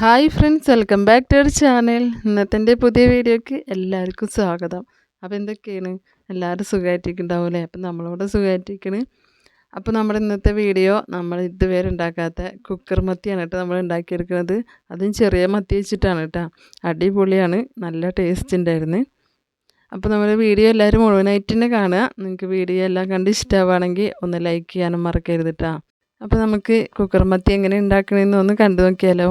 Hi friends welcome back to our channel. ഇന്നത്തെ എന്റെ പുതിയ വീഡിയോയ്ക്ക് എല്ലാവർക്കും സ്വാഗതം. അപ്പോൾ എന്തൊക്കെയാണ്? എല്ലാവരും സുഖമായിട്ടിരിക്കുന്നുണ്ടാവില്ലേ അപ്പം നമ്മളോട് സുഖമായിട്ടിരിക്കണ്. അപ്പോൾ നമ്മുടെ ഇന്നത്തെ വീഡിയോ നമ്മൾ ഇതുവരെ ഉണ്ടാക്കാത്ത കുക്കർ മത്തിയാണ് കേട്ടോ നമ്മൾ ഉണ്ടാക്കിയെടുക്കുന്നത്. അതും ചെറിയ മത്തി വെച്ചിട്ടാണ് കേട്ടോ. അടിപൊളിയാണ്. നല്ല ടേസ്റ്റ് ഉണ്ടായിരുന്നു. അപ്പോൾ നമ്മുടെ വീഡിയോ എല്ലാവരും മുഴുവനായിട്ട് തന്നെ കാണുക. നിങ്ങൾക്ക് വീഡിയോ എല്ലാം കണ്ട് ഇഷ്ടമാവുകയാണെങ്കിൽ ഒന്ന് ലൈക്ക് ചെയ്യാനും മറക്കരുത് കേട്ടോ. അപ്പോൾ നമുക്ക് കുക്കർ മത്തി എങ്ങനെ ഉണ്ടാക്കണമെന്ന് ഒന്ന് കണ്ടു നോക്കിയാലോ.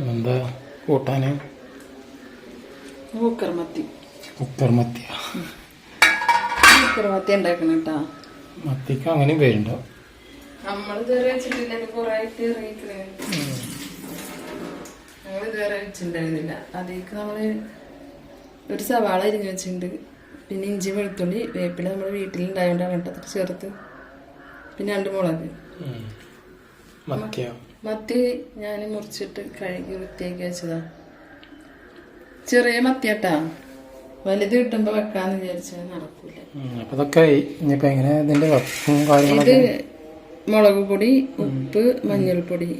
എന്താ കൂട്ടാന്? കുക്കർ മത്തി കുക്കർ മത്തിയ കുക്കർ മത്തി ഉണ്ടാക്കണം കേട്ടോ. മത്തിക്ക് അങ്ങനെ പേരുണ്ടോ? നമ്മൾ ഇതുവരെ വെച്ചിട്ടില്ല. കുറെ ആയിട്ട് ഇറങ്ങിക്കണേ ഞങ്ങൾ ഇതുവരെ വെച്ചിട്ടുണ്ടായിരുന്നില്ല. അതിലേക്ക് നമ്മൾ ഒരു സവാള അരിഞ്ഞു വെച്ചിട്ടുണ്ട്. പിന്നെ ഇഞ്ചി വെളുത്തുള്ളി വേപ്പില നമ്മുടെ വീട്ടിലുണ്ടായോണ്ടാണ് കേട്ടോ. ചേർത്ത് ചെറുത്ത് പിന്നെ രണ്ട് മുളക്. മത്തിയ? മത്തി ഞാൻ മുറിച്ചിട്ട് കഴുകി വൃത്തിയാക്കി വെച്ചതാ. ചെറിയ മത്തിയട്ടാ. വലുത് കിട്ടുമ്പോ വെക്കാന്ന് വിചാരിച്ചാൽ നടക്കൂല. അപ്പൊ ഇതൊക്കെ ഇനിയിപ്പോ എങ്ങനെ ഇതിന്റെ കാര്യങ്ങളൊക്കെ? മുളക് പൊടി ഉപ്പ് മഞ്ഞൾപ്പൊടി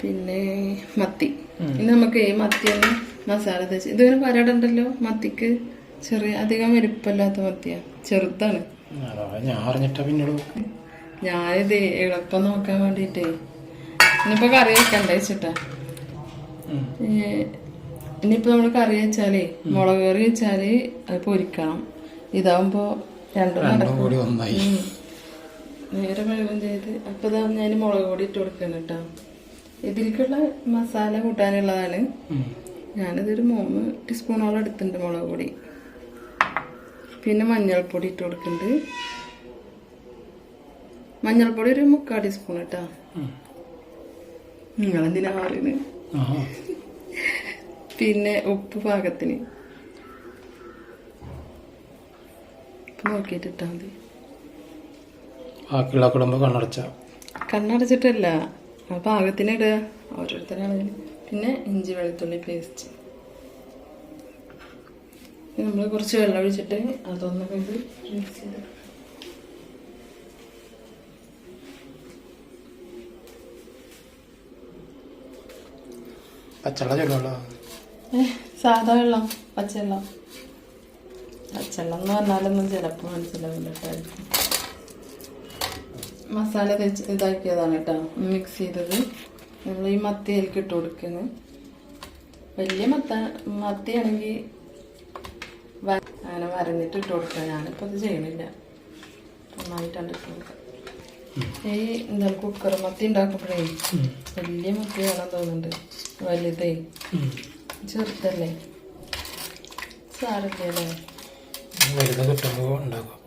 പിന്നെ മത്തി. ഇനി നമുക്ക് ഈ മത്തി ഒന്ന് മസാല തേച്ച് ഇതിങ്ങനെ പരടുണ്ടല്ലോ മത്തിക്ക്? ചെറിയ അധികം വലുപ്പമില്ലാത്ത മത്തിയാ. ചെറുതാണ്. ഞാൻ അറിഞ്ഞിട്ടാ പിന്നീട് ഞാനിത് എളുപ്പം നോക്കാൻ വേണ്ടിട്ടേ. ഇനിയിപ്പോ കറി വെക്കണ്ടേ വെച്ചിട്ടാ ഇനിയിപ്പോ നമ്മൾ കറി വെച്ചാലേ മുളക് കറി വെച്ചാൽ അത് പൊരിക്കണം. ഇതാവുമ്പോ രണ്ടും നടക്കും. നേരെ വെള്ളം ചെയ്ത് അപ്പൊ ഇതാ ഞാൻ മുളക് പൊടി ഇട്ട് കൊടുക്കണം കേട്ടോ. ഇതിലേക്കുള്ള മസാല കൂട്ടാനുള്ളതാണ്. ഞാനിതൊരു മൂന്ന് ടീസ്പൂണോളം എടുത്തിട്ടുണ്ട് മുളക് പൊടി. പിന്നെ മഞ്ഞൾപ്പൊടി ഇട്ട് കൊടുക്കുന്നുണ്ട്. മഞ്ഞൾപ്പൊടി ഒരു മുക്കാൽ ടീസ്പൂൺ കേട്ടാ നിങ്ങൾ നിങ്ങളെന്തിനാ പറയുന്നത് പിന്നെ ഉപ്പ് പാകത്തിന്. നോക്കിയിട്ട് ഇട്ടാൽ മതി. ബാക്കിയുള്ള കുടുംബം കണ്ണടച്ച. കണ്ണടച്ചിട്ടല്ല. ആ പാകത്തിന് ഇടുക ഓരോരുത്തരാണെങ്കിൽ പിന്നെ ഇഞ്ചി വെളുത്തുള്ളി പേസ്റ്റ്. നമ്മൾ കുറച്ച് വെള്ളം ഒഴിച്ചിട്ട് അതൊന്നും മിക്സ് ചെയ്ത് പച്ചള്ള ചൊല്ലുള്ള സാധാ വെള്ളം പച്ചവെള്ളം. പച്ചവെള്ളം എന്ന് പറഞ്ഞാലൊന്നും ചിലപ്പോൾ മനസ്സിലാവില്ല മസാല തേച്ച് ഇതാക്കിയതാണ് കേട്ടോ മിക്സ് ചെയ്തത്. നമ്മൾ ഈ മത്തി അതിലേക്ക് ഇട്ട് കൊടുക്കുന്നത് വലിയ മത്ത മത്തിയാണെങ്കിൽ അങ്ങനെ വരഞ്ഞിട്ട് ഇട്ട് കൊടുക്കുക ഞാനിപ്പോൾ അത് ചെയ്യണില്ല. നന്നായിട്ടാണ് ഇട്ട് കൊടുക്കുക ഈ എന്താ കുക്കർ മത്തി ഉണ്ടാക്കുമ്പോഴേ വലിയ മത്തി വേണം തോന്നുന്നുണ്ട്. വലുതേ. ചെറുതല്ലേ? സാരല്ലേ വലുത് കിട്ടുമ്പോൾ ഉണ്ടാക്കും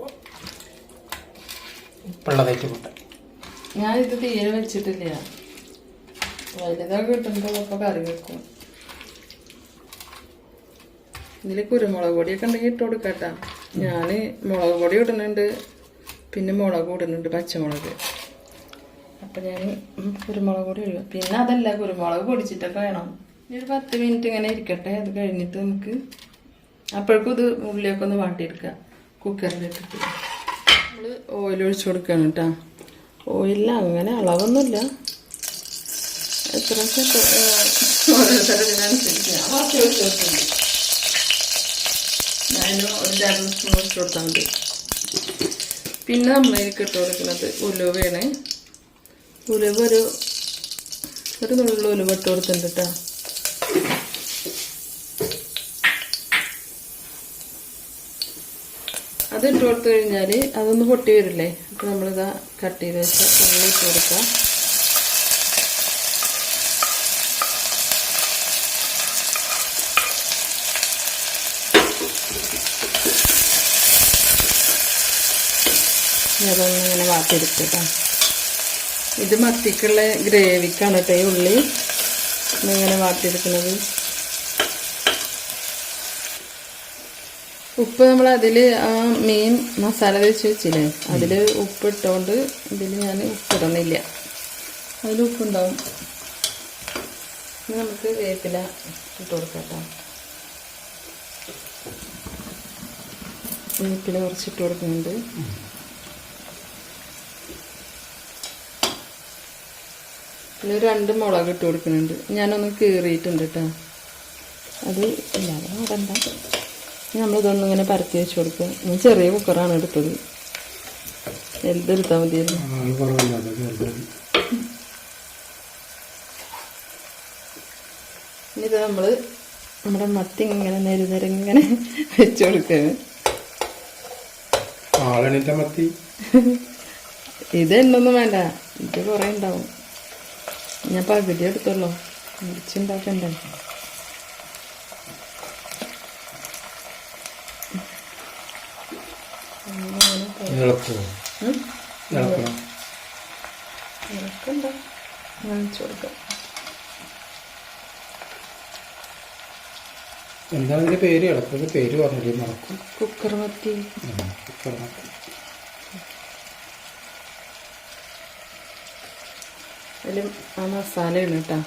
കൂട്ടാം. ഞാൻ ഇത് തീരെ വെച്ചിട്ടില്ല. വലുതൊക്കെ കിട്ടുമ്പോൾ ഒക്കെ കറി വെക്കും. ഇതിൽ കുരുമുളക് പൊടിയൊക്കെ ഉണ്ടെങ്കിൽ ഇട്ട് കൊടുക്കട്ടാ. ഞാൻ മുളക് പൊടി ഇടുന്നുണ്ട്. പിന്നെ മുളക് ഇടുന്നുണ്ട് പച്ചമുളക്. അപ്പം ഞാൻ കുരുമുളക് കൂടി ഇടുക. പിന്നെ അതല്ല കുരുമുളക് പൊടിച്ചിട്ടൊക്കെ വേണം. ഇനി ഒരു പത്ത് മിനിറ്റ് ഇങ്ങനെ ഇരിക്കട്ടെ അത് കഴിഞ്ഞിട്ട് നമുക്ക് അപ്പോഴേക്കും ഇത് ഉള്ളിയൊക്കെ ഒന്ന് വാട്ടിയെടുക്കുക. കുക്കറിലിട്ടിട്ട്. നമ്മൾ ഓയിൽ ഒഴിച്ചു കൊടുക്കണം കേട്ടോ. ഓയിലിൽ അങ്ങനെ അളവൊന്നുമില്ല. എത്ര ഓരോരുത്തരതിനനുസരിച്ച് ഞാൻ ഒരു രണ്ട് സ്പൂൺ ഒഴിച്ച് കൊടുത്താൽ മതി. പിന്നെ നമ്മളതിലേക്ക് ഇട്ട് കൊടുക്കുന്നത് ഉലുവയാണ്. ഉലുവ ഒരു ഒരു നുള്ളിൽ ഉലുവ ഇട്ട് കൊടുത്തിട്ടുണ്ട് കേട്ടോ അത് ഇട്ട് കൊടുത്തു കഴിഞ്ഞാൽ അതൊന്ന് പൊട്ടി വരില്ലേ? അപ്പോൾ നമ്മളിതാ കട്ട് ചെയ്ത് വെച്ച ഉള്ളി ഇട്ട് കൊടുക്കുക അതൊന്ന് ഇങ്ങനെ വാട്ടിയെടുക്കട്ടോ ഇത് മത്തിക്കുള്ള ഗ്രേവിക്കാണ് കേട്ടോ ഈ ഉള്ളി. ഇങ്ങനെ വാട്ടിയെടുക്കുന്നത്. ഉപ്പ് നമ്മൾ അതിൽ ആ മീൻ മസാല വെച്ച് വെച്ചില്ലേ അതിൽ ഉപ്പ് ഇട്ടുകൊണ്ട് ഇതിൽ ഞാൻ ഉപ്പ് ഇടുന്നില്ല അതിൽ ഉപ്പുണ്ടാവും നമുക്ക് വേപ്പില ഇട്ട് കൊടുക്കാം വേപ്പില കുറച്ചിട്ട് കൊടുക്കുന്നുണ്ട്. പിന്നെ രണ്ട് മുളക് ഇട്ട് കൊടുക്കുന്നുണ്ട്. ഞാനൊന്ന് കീറിയിട്ടുണ്ട് കേട്ടോ അത് ഇല്ലാതെ നടണ്ട നമ്മളിതൊന്നും ഇങ്ങനെ പരത്തി വെച്ച് കൊടുക്കുക ഞാൻ ചെറിയ കുക്കറാണ് എടുത്തത്. വലുതെടുത്താൽ മതിയല്ലോ. ഇത് നമ്മൾ നമ്മുടെ മത്തി ഇങ്ങനെ നേരി വെച്ച് ഇങ്ങനെ വെച്ച് മത്തി? ഇത് എണ്ണൊന്നും വേണ്ട. ഇത് കുറേ ഉണ്ടാവും. ഞാൻ പകുതി എടുത്തോളൂ. മുറിച്ചുണ്ടാക്കണ്ടേ ഇളക്കുമോ ഉം? ഇളക്കണം. ഇറക്കണ്ട കാണിച്ചു കൊടുക്കാം. എന്താണ് ഇതിന്റെ പേര്? ഇളക്കുന്നത് പേര് പറഞ്ഞില്ലേ? മറക്കും കുക്കർ മത്തി. കുക്കർ മത്തി. അതിൽ ആ മസാലയാണ് കേട്ടോ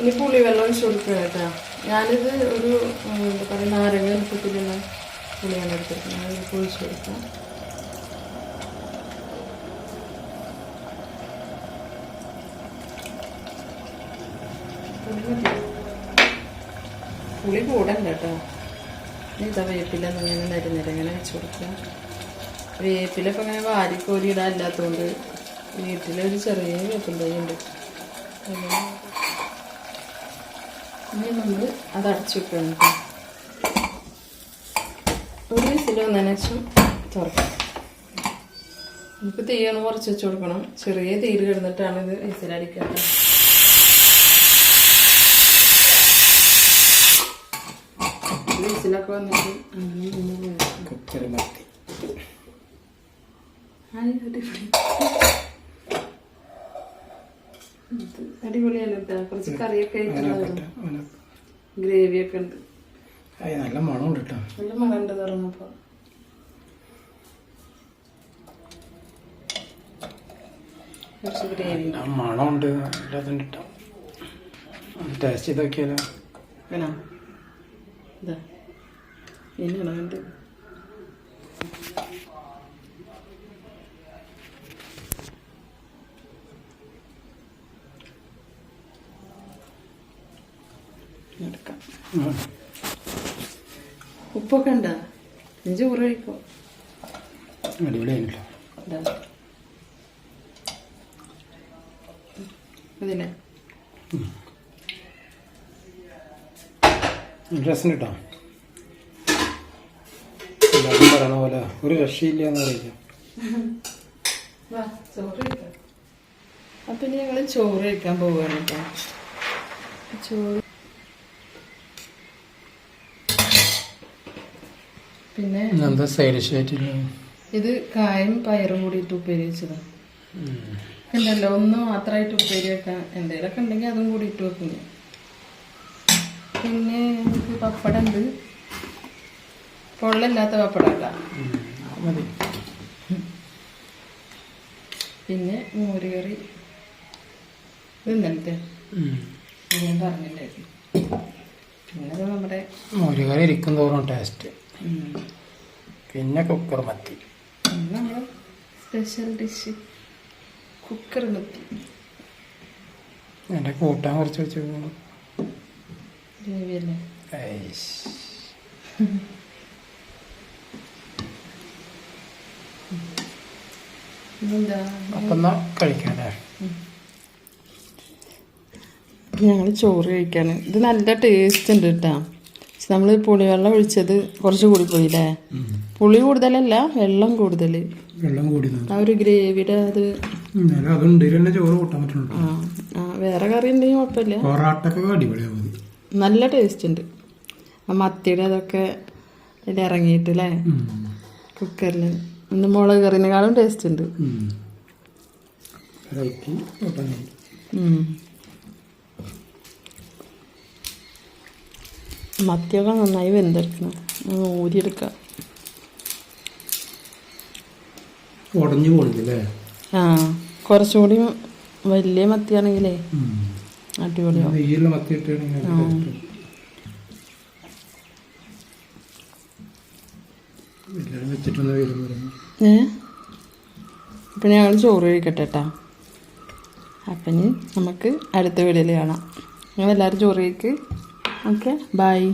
ഇനി പുളി വെള്ളം കൊടുക്കുക കേട്ടോ ഞാനിത് ഒരു എന്താ പറയുക നാരങ്ങ വലുപ്പത്തിലുള്ള പുളിയാണ് എടുത്തിരിക്കുന്നത്. അത് ഒഴിച്ച് കൊടുക്കാം. പുളി കൂടണ്ട കേട്ടോ. ഇതാ വേപ്പില ഇങ്ങനെ നിരനിര ഇങ്ങനെ വെച്ച് കൊടുക്കുക. വേപ്പില ഇപ്പം ഇങ്ങനെ ഇടാൻ ഇല്ലാത്തതുകൊണ്ട് വീട്ടിലൊരു ചെറിയ വേപ്പിൻ ഉണ്ട്. ഇനി നമ്മൾ അത് അടച്ചു വെക്കണം ഒരു വിസിൽ വന്നതിന് ശേഷം തുറക്കാം. നമുക്ക് തീയാണ് കുറച്ച് വെച്ച് കൊടുക്കണം. ചെറിയ തീര് കിടന്നിട്ടാണ് ഇത് വിസിലടിക്കേണ്ടത് വിസിലൊക്കെ വന്നിട്ട് അങ്ങനെ നിന്ന്. കുക്കർ മത്തി. അടിപൊളിയാണ് കുറച്ച് കറിയൊക്കെ ഗ്രേവിയൊക്കെ ഉണ്ട്. നല്ല മണമുണ്ട് കേട്ടോ നല്ല മണമുണ്ട് കേട്ടോ ടേസ്റ്റ് ചെയ്ത് നോക്കിയാലോ. വേണോ? ഇതാ. എടുക്കാം ഉം. ഉപ്പൊക്കെ ഉണ്ടോ? നീ ചോറ് കഴിക്കോ അടിപൊളിയായിട്ടോ ഇതാ. അതിനെ രസം കേട്ടോ? എല്ലാവരും പറയണ പോലെ ഒരു രക്ഷയില്ല എന്ന് പറയാം അപ്പൊ ഇനി ഞങ്ങൾ ചോറ് കഴിക്കാൻ പോവുകയാണ് കേട്ടോ ചോറ്. പിന്നെ എന്താ സൈഡ് ഡിഷ് ഇത് കായും പയറും കൂടിയിട്ട് ഉപ്പേരി വെച്ചതാ. ഉണ്ടല്ലോ ഒന്ന് മാത്രമായിട്ട് ഉപ്പേരി വെക്കാം എന്തെങ്കിലുമൊക്കെ ഉണ്ടെങ്കിൽ അതും കൂടി ഇട്ട് വെക്കുന്നു പിന്നെ പപ്പടം ഉണ്ട് പൊള്ളല്ലാത്ത പപ്പടമല്ല മതി. പിന്നെ മോരുകറി ഇന്നലത്തെ. ഞാൻ പറഞ്ഞില്ലായിരുന്നു പിന്നെ നമ്മുടെ മോരുകറി ഇരിക്കും തോറും ടേസ്റ്റ്. പിന്നെ കുക്കർ മത്തി നമ്മുടെ സ്പെഷ്യൽ ഡിഷ് കുക്കർ മത്തി എന്റെ കൂട്ടാൻ കുറച്ച് വെച്ചു ഗ്രേവി അല്ലേ ഇതെന്താ അപ്പം കഴിക്കാല്ലേ ഞങ്ങൾ ചോറ് കഴിക്കാണ് ഇത് നല്ല ടേസ്റ്റ് ഉണ്ട് കേട്ടോ നമ്മൾ പുളിവെള്ളം ഒഴിച്ചത് കുറച്ച് കൂടി പോയില്ലേ പുളി കൂടുതലല്ല വെള്ളം കൂടുതൽ വെള്ളം കൂടി ആ ഒരു ഗ്രേവിയുടെ അത് എന്നാലും അതുണ്ട് തന്നെ ചോറ് കൂട്ടാൻ പറ്റുള്ളൂ ആ വേറെ കറി ഉണ്ടെങ്കിൽ കുഴപ്പമില്ല. പൊറാട്ടൊക്കെ അടിപൊളിയാവും നല്ല ടേസ്റ്റ് ഉണ്ട്. ആ മത്തിയുടെ അതൊക്കെ ഇതിൽ ഇറങ്ങിയിട്ട് അല്ലേ കുക്കറിൽ ഇന്ന് മുളക് കറിനേക്കാളും ടേസ്റ്റ് ഉണ്ട്. മത്തിയൊക്കെ നന്നായി വെന്തെടുക്കണം. ഒന്ന് ഊരിയെടുക്കാം. ഉടഞ്ഞു പോണില്ലേ? ആ കുറച്ചുകൂടി വലിയ മത്തിയാണെങ്കിലേ അടിപൊളിയാവും. എല്ലാവരും വെച്ചിട്ടൊന്ന് വരുമ്പോൾ ഏ? അപ്പം ഞങ്ങൾ ചോറ് കഴിക്കട്ടെ കേട്ടോ അപ്പം ഇനി നമുക്ക് അടുത്ത വീഡിയോയിൽ കാണാം. ഞങ്ങളെല്ലാവരും ചോറ് കഴിക്ക്. Okay bye.